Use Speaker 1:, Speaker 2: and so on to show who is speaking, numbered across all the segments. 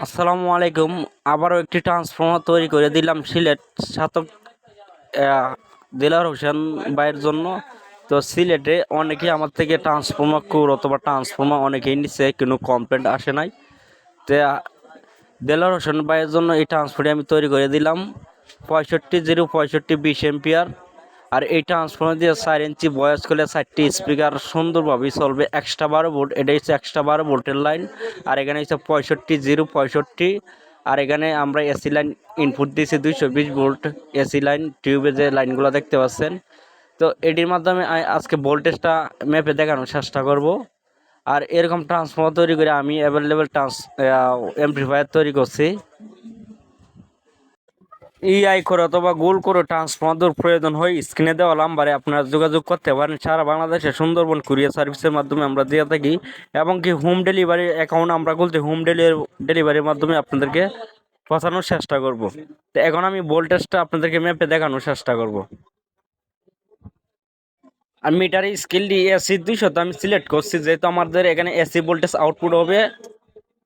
Speaker 1: আসসালামু আলাইকুম। আবারও একটি ট্রান্সফর্মার তৈরি করে দিলাম সিলেট সাতক দিলার হোসেন ভাইয়ের জন্য। তো সিলেটে অনেকেই আমার থেকে ট্রান্সফর্মার কুর অথবা ট্রান্সফর্মার অনেকেই নিচ্ছে কোনো কমপ্লেন্ট আসে নাই। তো, দেলার হোসেন ভাইয়ের জন্য এই ট্রান্সফারটি আমি তৈরি করে দিলাম। পঁয়ষট্টি জিরো পঁয়ষট্টি বিশ এম্পিয়ার। আর এই ট্রান্সফর্মার দিয়ে চার ইঞ্চি বয়স করলে চারটি স্পিকার সুন্দরভাবেই চলবে। এক্সট্রা বারো ভোল্ট এটা হচ্ছে এক্সট্রা বারো ভোল্টের লাইন আর এখানে হচ্ছে পঁয়ষট্টি জিরো পঁয়ষট্টি। আর এখানে আমরা এসি লাইন ইনপুট দিয়েছি দুইশো বিশ ভোল্ট এসি লাইন টিউবে যে লাইনগুলো দেখতে পাচ্ছেন। তো এটির মাধ্যমে আজকে ভোল্টেজটা ম্যাপে দেখানোর চেষ্টা করব। আর এরকম ট্রান্সফর্মার তৈরি করে আমি অ্যাভেলেবেল ট্রান্স এমপ্লিফায়ার তৈরি করছি। ইআই করে অথবা গোল করে ট্রান্সফর্মার প্রয়োজন হয় স্ক্রিনে দেওয়া নাম্বারে আপনারা যোগাযোগ করতে পারেন। সারা বাংলাদেশে সুন্দরবন কুরিয়ার সার্ভিসের মাধ্যমে আমরা দিয়ে থাকি এবং কি হোম ডেলিভারি অ্যাকাউন্ট আমরা খুলতে হোম ডেলিভারি ডেলিভারির মাধ্যমে আপনাদেরকে পৌঁছানোর চেষ্টা করব। তো এখন আমি ভোল্টেজটা আপনাদেরকে ম্যাপে দেখানোর চেষ্টা করব। আর মিটারের স্কেলটি এসি দুইশো, তো আমি সিলেক্ট করছি, যেহেতু আমাদের এখানে এসি ভোল্টেজ আউটপুট হবে।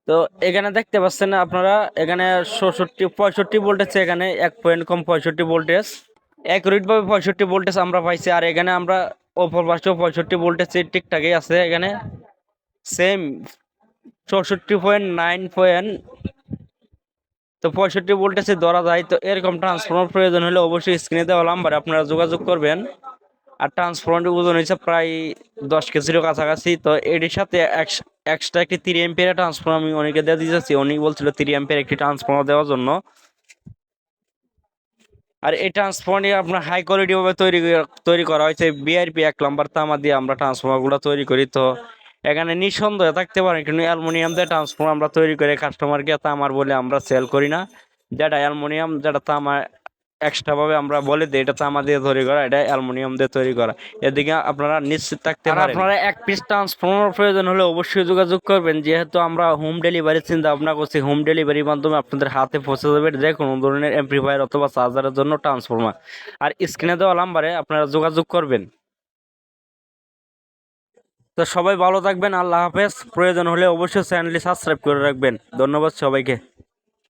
Speaker 1: তো এখানে দেখতে পাচ্ছেন আপনারা, এখানে ষষট্টি, পঁয়ষট্টি ভোল্টেজ এখানে এক পয়েন্ট কম পঁয়ষট্টি ভোল্টেজ অ্যাকুরেটভাবে পঁয়ষট্টি ভোল্টেজ আমরা পাইছি, আর এখানে আমরা ওপর পাশেও পঁয়ষট্টি ভোল্টেজ ঠিকঠাকই আছে এখানে। সেম চৌষট্টি পয়েন্ট নাইন পয়েন্ট তো পঁয়ষট্টি ভোল্টেজে ধরা যায়। তো এরকম ট্রান্সফর্মার প্রয়োজন হলে অবশ্যই স্ক্রিনে দেওয়া নাম্বারে আপনারা যোগাযোগ করবেন। আর ট্রান্সফর্মারটির ওজন হয়েছে প্রায় দশ কেজিরও কাছাকাছি। তো এটির সাথে এক্সট্রা একটি তিরি এম্পিয়ার ট্রান্সফর্মার আমি অনেকে দেওয়া দিয়ে দিয়েছি অনেক বলছিল তিরি এম্পিয়ার একটি ট্রান্সফর্মার দেওয়ার জন্য। আর এই ট্রান্সফর্মারটি আপনার হাই কোয়ালিটিভাবে তৈরি তৈরি করা হয়েছে। বিআরপি এক নম্বর তামা দিয়ে আমরা ট্রান্সফর্মারগুলো তৈরি করি। তো এখানে নিঃসন্দেহে থাকতে পারেন কিন্তু অ্যালুমিনিয়াম দিয়ে ট্রান্সফর্মার আমরা তৈরি করে কাস্টমারকে তামার বলে আমরা সেল করি না। যেটা অ্যালুমিনিয়াম, যেটা তামা এক্সট্রাভাবে আমরা বলে দিই এটা তামা দিয়ে তৈরি করা এটা অ্যালুমিনিয়াম দিয়ে তৈরি করা। এদিকে আপনারা নিশ্চিত থাকতে পারেন। আপনারা এক পিস ট্রান্সফর্মার প্রয়োজন হলে অবশ্যই যোগাযোগ করবেন যেহেতু আমরা হোম ডেলিভারি চিন্তা ভাবনা করছি। হোম ডেলিভারির মাধ্যমে আপনাদের হাতে পৌঁছে যাবে যে কোনো ধরনের এমপ্লিফায়ার অথবা চার্জারের জন্য ট্রান্সফর্মার আর স্ক্রিনে দেওয়া নাম্বারে আপনারা যোগাযোগ করবেন। তো সবাই ভালো থাকবেন আল্লাহ হাফেজ। প্রয়োজন হলে অবশ্যই চ্যানেলটি সাবস্ক্রাইব করে রাখবেন। ধন্যবাদ সবাইকে।